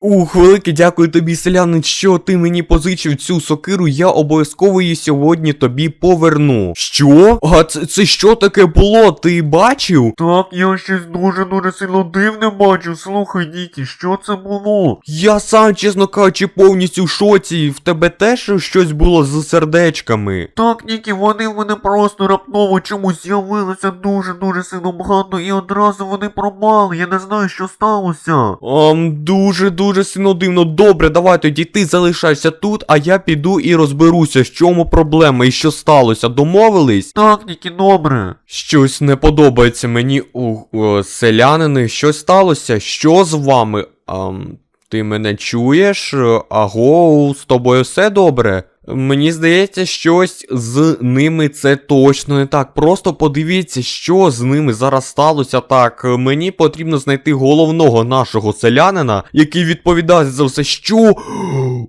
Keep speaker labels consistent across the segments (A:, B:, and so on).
A: Ух, велике дякую тобі, селянин, що ти мені позичив цю сокиру, я обов'язково її сьогодні тобі поверну. Що? А це, це що таке було? Ти бачив?
B: Так, я щось дуже-дуже сильно дивне бачу. Слухай, Нікі, що це було?
A: Я сам, чесно кажучи, повністю в шоці. В тебе теж щось було з сердечками.
B: Так, Нікі, вони в мене просто раптово чомусь з'явилося дуже-дуже сильно багато, і одразу вони пропали. Я не знаю, що сталося.
A: Ам, дуже дуже сильно дивно. Добре, давай тоді ти залишайся тут, а я піду і розберуся, в чому проблема і що сталося. Домовились?
B: Так, Нікі, добре.
A: Щось не подобається мені у, у селянини. Щось сталося? Що з вами? Ам, ти мене чуєш? Аго, з тобою все добре? Мені здається, щось з ними це точно не так. Просто подивіться, що з ними зараз сталося. Так, мені потрібно знайти головного нашого селянина, який відповідає за все. Що?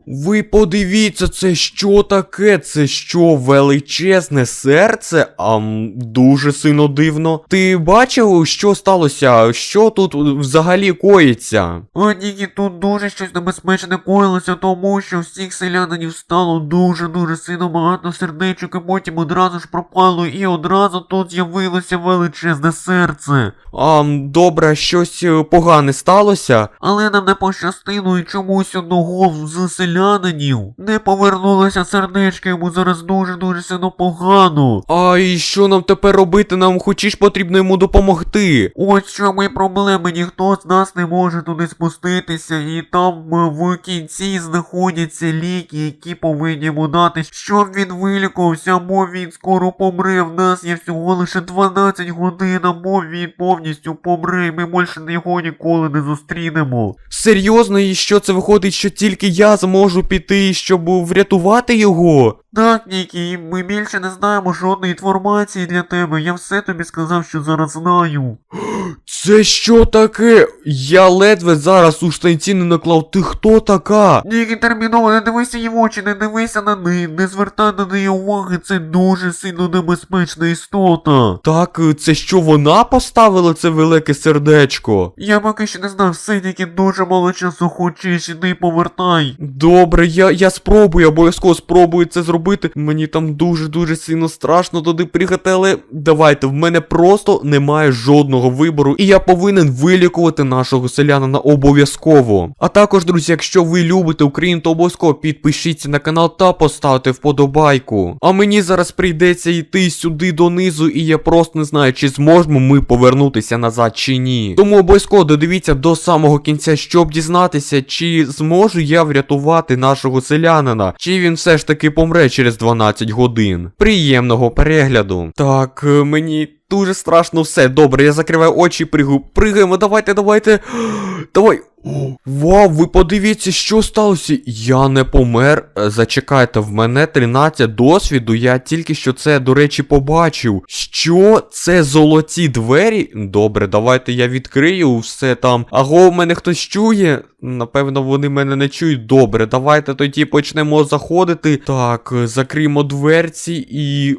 A: Ви подивіться, це що таке? Це що, величезне серце? Ам, дуже сильно дивно. Ти бачив, що сталося? Що тут взагалі коїться?
B: А Нікі, тут дуже щось небезпечне коїлося, тому що всіх селянинів стало дуже-дуже сильно багато сердечок, і потім одразу ж пропало, і одразу тут з'явилося величезне серце.
A: Ам, добре, щось е, погане сталося?
B: Але нам не пощастило, і чомусь одного з селянинів не повернулося сердечко, йому зараз дуже-дуже сильно погано.
A: А і що нам тепер робити? Нам хочеш потрібно йому допомогти.
B: Ось що ми проблеми, ніхто з нас не може туди спуститися, і там е, в кінці знаходяться ліки, які повинні йому дати, щоб він вилікувався, або він скоро помре. В нас є всього лише 12 годин, або він повністю помре, і ми більше його ніколи не зустрінемо.
A: Серйозно, і що це виходить, що тільки я зможу піти, щоб врятувати його?
B: Так, Нікі, ми більше не знаємо жодної інформації для тебе. Я все тобі сказав, що зараз знаю.
A: Це що таке? Я ледве зараз у штанці не наклав. Ти хто така?
B: Нікі, терміново, не дивися в очі, не дивися на неї, не звертай на неї уваги, це дуже сильно небезпечна істота.
A: Так, е, це що вона поставила це велике сердечко?
B: Я поки що не знав, все, Нікі, дуже мало часу хочеш, іди повертай.
A: Добре, я, я спробую, обов'язково спробую це зробити. Мені там дуже-дуже сильно страшно туди приїхати, але давайте, в мене просто немає жодного вибору, і я повинен вилікувати нашого селянина обов'язково. А також, друзі, якщо ви любите Україну, то обов'язково підпишіться на канал та поставте вподобайку. А мені зараз прийдеться йти сюди донизу, і я просто не знаю, чи зможемо ми повернутися назад чи ні. Тому обов'язково додивіться до самого кінця, щоб дізнатися, чи зможу я врятувати нашого селянина, чи він все ж таки помре через 12 годин. Приємного перегляду. Так, е, мені. Дуже страшно все. Добре, я закриваю очі і пригаю. Пригаємо, давайте, давайте. Давай. О, Вау, ви подивіться, що сталося. Я не помер. Е, Зачекайте, в мене 13 досвіду. Я тільки що це, до речі, побачив. Що це золоті двері? Добре, давайте я відкрию все там. Аго, в мене хтось чує? Напевно, вони мене не чують. Добре, давайте тоді почнемо заходити. Так, е, закриємо дверці і.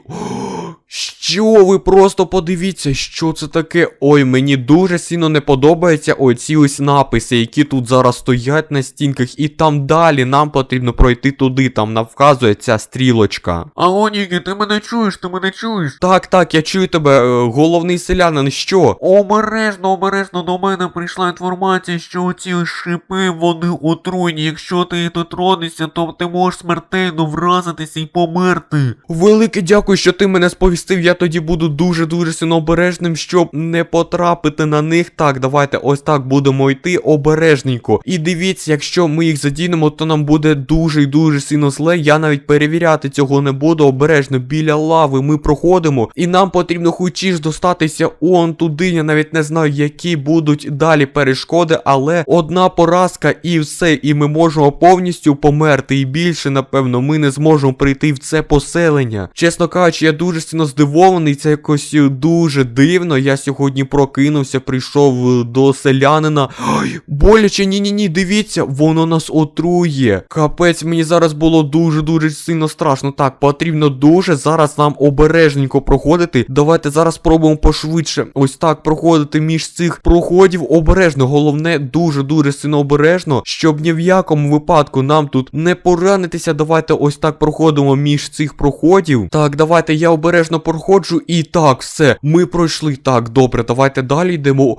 A: Що ви просто подивіться, що це таке? Ой, мені дуже сильно не подобаються оці ось написи, які тут зараз стоять на стінках, і там далі нам потрібно пройти туди, там нам вказує ця стрілочка.
B: Алло, Нікі, ти мене чуєш, ти мене чуєш?
A: Так, так, я чую тебе, е, головний селянин, що?
B: Обережно, обережно до мене прийшла інформація, що ці шипи, вони отруйні. Якщо ти їх дотронешся, то ти можеш смертельно вразитися і померти.
A: Велике дякую, що ти мене сповістив. Я тоді буду дуже-дуже сильно обережним, щоб не потрапити на них. Так, давайте ось так будемо йти обережненько. І дивіться, якщо ми їх задінемо, то нам буде дуже і дуже сильно зле. Я навіть перевіряти цього не буду. Обережно біля лави ми проходимо. І нам потрібно хочеш достатися он туди. Я навіть не знаю, які будуть далі перешкоди, але одна поразка і все. І ми можемо повністю померти. І більше, напевно, ми не зможемо прийти в це поселення. Чесно кажучи, я дуже сильно здивований, це якось дуже дивно. Я сьогодні прокинувся, прийшов е, до селянина. Ой, боляче, ні-ні-ні, дивіться, воно нас отрує. Капець, мені зараз було дуже-дуже сильно страшно. Так, потрібно дуже зараз нам обережненько проходити. Давайте зараз спробуємо пошвидше. Ось так проходити між цих проходів обережно. Головне, дуже-дуже сильно обережно, щоб ні в якому випадку нам тут не поранитися. Давайте ось так проходимо між цих проходів. Так, давайте я обережно проходжу. І так, все, ми пройшли. Так, добре, давайте далі йдемо.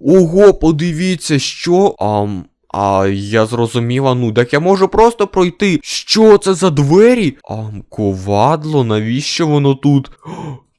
A: Ого, подивіться, що. Ам. А я зрозумів, а ну так я можу просто пройти. Що це за двері? Ам, ковадло, навіщо воно тут?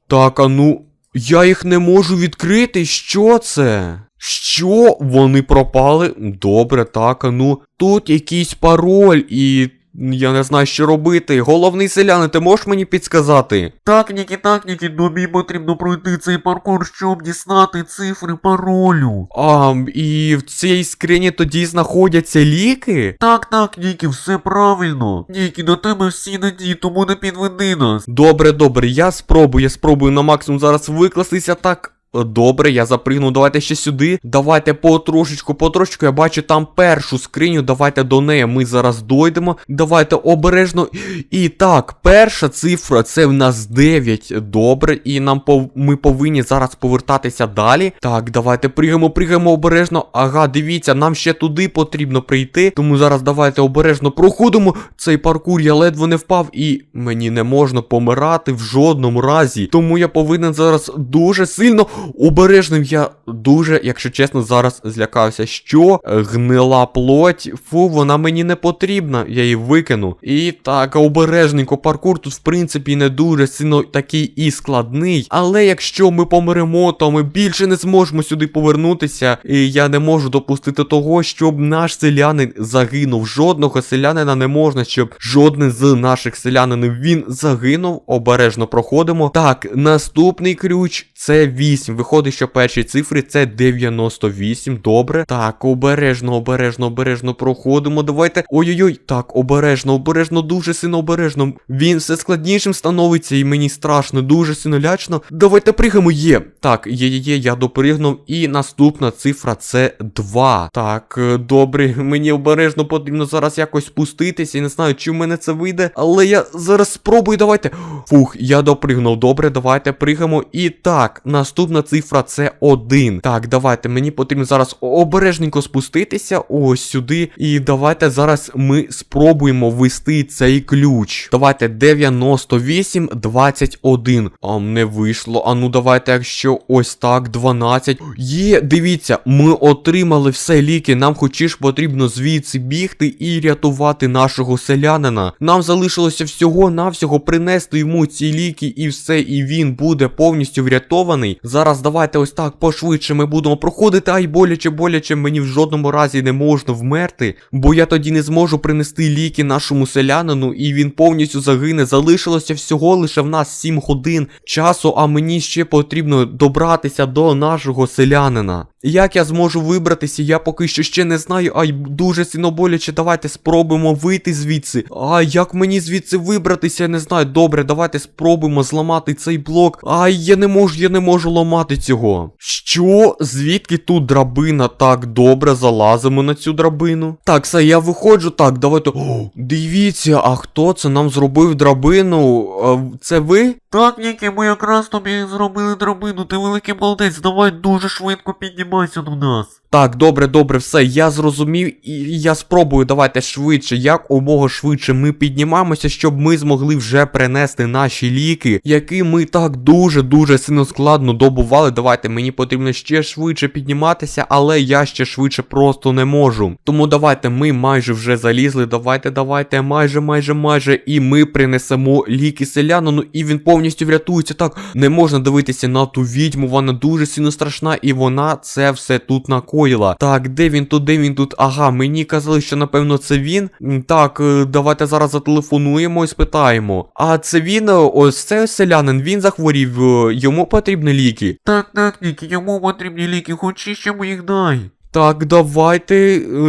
A: Так, а ну. Я їх не можу відкрити. Що це? Що? Вони пропали? Добре, так, а ну. Тут якийсь пароль і. Я не знаю, що робити. Головний селяни, ти можеш мені підсказати?
B: Так, Нікі, так, Нікі, тобі потрібно пройти цей паркур, щоб дізнати цифри паролю.
A: А, і в цій скрині тоді знаходяться ліки?
B: Так, так, Нікі, все правильно. Нікі, до тебе всі надії, тому не підведи нас.
A: Добре, добре, я спробую, я спробую на максимум зараз викластися так. Добре, я запригну, давайте ще сюди. Давайте потрошечку, потрошечку. Я бачу там першу скриню. Давайте до неї ми зараз дойдемо. Давайте обережно. І так, перша цифра це в нас 9. Добре, і нам пов... ми повинні зараз повертатися далі. Так, давайте пригаємо, пригаємо обережно. Ага, дивіться, нам ще туди потрібно прийти. Тому зараз давайте обережно проходимо. Цей паркур я ледве не впав, і мені не можна помирати в жодному разі. Тому я повинен зараз дуже сильно обережним. Я дуже, якщо чесно, зараз злякався, що е, гнила плоть. Фу, вона мені не потрібна. Я її викину. І так, обережненько, паркур тут, в принципі, не дуже сильно такий і складний. Але якщо ми помремо, то ми більше не зможемо сюди повернутися. І я не можу допустити того, щоб наш селянин загинув. Жодного селянина не можна, щоб жоден з наших селянинів він загинув. Обережно проходимо. Так, наступний ключ це 8. Виходить, що перші цифри це 98. Добре. Так, обережно, обережно, обережно проходимо. Давайте. Ой-ой-ой. Так, обережно, обережно, дуже сильно обережно. Він все складнішим становиться, і мені страшно, дуже сильно лячно. Давайте пригаємо. Є. Так, є, є, є, я допригнув. І наступна цифра це 2. Так, е, добре, мені обережно потрібно зараз якось спуститися. Я не знаю, чи в мене це вийде. Але я зараз спробую. Давайте. Фух, я допригнув. Добре, давайте пригаємо. І так, наступна цифра це 1. Так, давайте, мені потрібно зараз обережненько спуститися. Ось сюди. І давайте зараз ми спробуємо ввести цей ключ. Давайте 98, 21. А не вийшло. А ну давайте, якщо ось так, 12. Є, дивіться, ми отримали все ліки. Нам хоч потрібно звідси бігти і рятувати нашого селянина. Нам залишилося всього-навсього принести йому ці ліки і все, і він буде повністю врятований. Зараз давайте ось так пошвидше ми будемо проходити. Ай, боляче, боляче, мені в жодному разі не можна вмерти, бо я тоді не зможу принести ліки нашому селянину, і він повністю загине. Залишилося всього лише в нас 7 годин часу, а мені ще потрібно добратися до нашого селянина. Як я зможу вибратися, я поки що ще не знаю. Ай, дуже сильно. Давайте спробуємо вийти звідси. Ай, як мені звідси вибратися, я не знаю. Добре, давайте спробуємо зламати цей блок. Ай, я не можу, я не можу ламати цього. Що? Звідки тут драбина? Так, добре, залазимо на цю драбину. Так, все, я виходжу. Так, давайте. О, дивіться, а хто це нам зробив драбину? А, це ви?
B: Так, Нікі, ми якраз тобі зробили драбину, ти великий молодець, давай дуже швидко піднімайся до нас.
A: Так, добре, добре, все, я зрозумів, і я спробую давайте швидше, як умога швидше ми піднімаємося, щоб ми змогли вже принести наші ліки, які ми так дуже-дуже сильно складно добували. Давайте, мені потрібно ще швидше підніматися, але я ще швидше просто не можу. Тому давайте, ми майже вже залізли. Давайте, давайте, майже, майже, майже. І ми принесемо ліки селянину, і він повністю врятується. Так, не можна дивитися на ту відьму, вона дуже сильно страшна, і вона це все тут накоїла. Так, де він тут, де він тут? Ага, мені казали, що напевно це він. Так, е, давайте зараз зателефонуємо і спитаємо. А це він, е, ось це селянин, він захворів, е, йому потрібні ліки.
B: Так, так, Нікі, йому потрібні ліки, хоч ще їх дай.
A: Так, давайте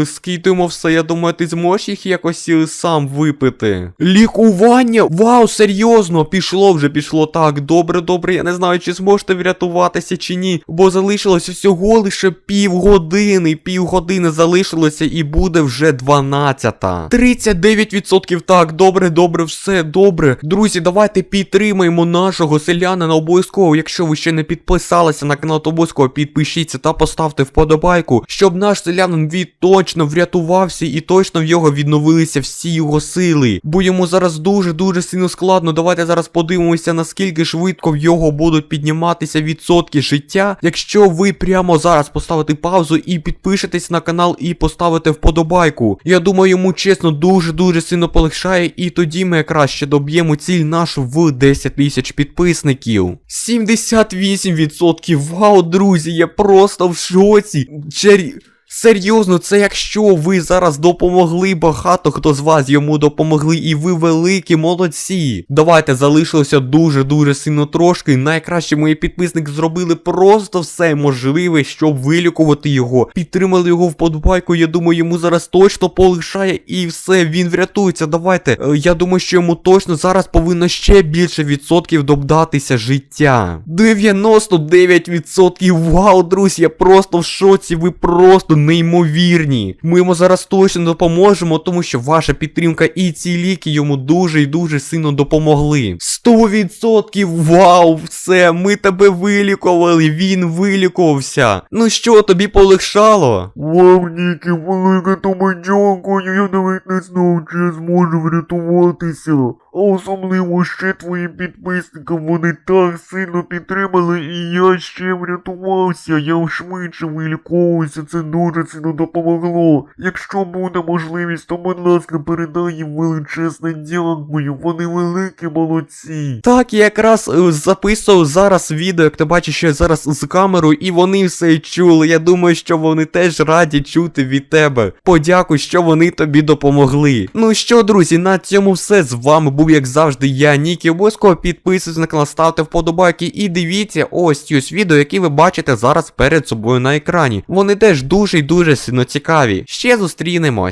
A: е, скидуємо все. Я думаю, ти зможеш їх якось е, сам випити. Лікування! Вау, серйозно! Пішло вже, пішло. Так, добре, добре. Я не знаю, чи зможете врятуватися чи ні. Бо залишилося всього лише півгодини. Півгодини залишилося і буде вже 12. 39% так, добре, добре, все добре. Друзі, давайте підтримаємо нашого селянина обов'язково. Якщо ви ще не підписалися на канал, то обов'язково підпишіться та поставте вподобайку, щоб наш селянин від точно врятувався і точно в його відновилися всі його сили. Бо йому зараз дуже-дуже сильно складно. Давайте зараз подивимося, наскільки швидко в його будуть підніматися відсотки життя. Якщо ви прямо зараз поставите паузу і підпишетесь на канал і поставите вподобайку. Я думаю, йому чесно дуже-дуже сильно полегшає, і тоді ми якраз ще доб'ємо ціль нашу в 10 тисяч підписників. 78%. Вау, друзі, я просто в шоці. you Серйозно, це якщо ви зараз допомогли, багато хто з вас йому допомогли, і ви великі молодці. Давайте залишилося дуже-дуже сильно трошки. Найкраще мої підписники зробили просто все можливе, щоб вилікувати його. Підтримали його вподобайку. Я думаю, йому зараз точно полишає і все, він врятується. Давайте. Е, Я думаю, що йому точно зараз повинно ще більше відсотків додатися життя. 99%! Вау, друзі, я просто в шоці, ви просто неймовірні. Ми йому зараз точно допоможемо, тому що ваша підтримка і ці ліки йому дуже і дуже сильно допомогли. 100% вау, все, ми тебе вилікували, він вилікувався. Ну що, тобі полегшало?
B: Вау, Нікі, велике тобі дякую, я навіть не знав, чи я зможу врятуватися. А особливо ще твої підписники, вони так сильно підтримали, і я ще врятувався, я швидше виліковувався, це дуже сильно допомогло. Якщо буде можливість, то будь ласка, передай їм величезне дякую, вони великі молодці.
A: Так, я якраз е, записував зараз відео, як ти бачиш, що я зараз з камерою, і вони все чули. Я думаю, що вони теж раді чути від тебе. Подякуй, що вони тобі допомогли. Ну що, друзі, на цьому все. З вами був, як завжди, я, Нікі. Обов'язково підписуйтесь на канал, ставте вподобайки і дивіться ось ці відео, які ви бачите зараз перед собою на екрані. Вони теж дуже дуже сильно цікаві. Ще зустрінемось.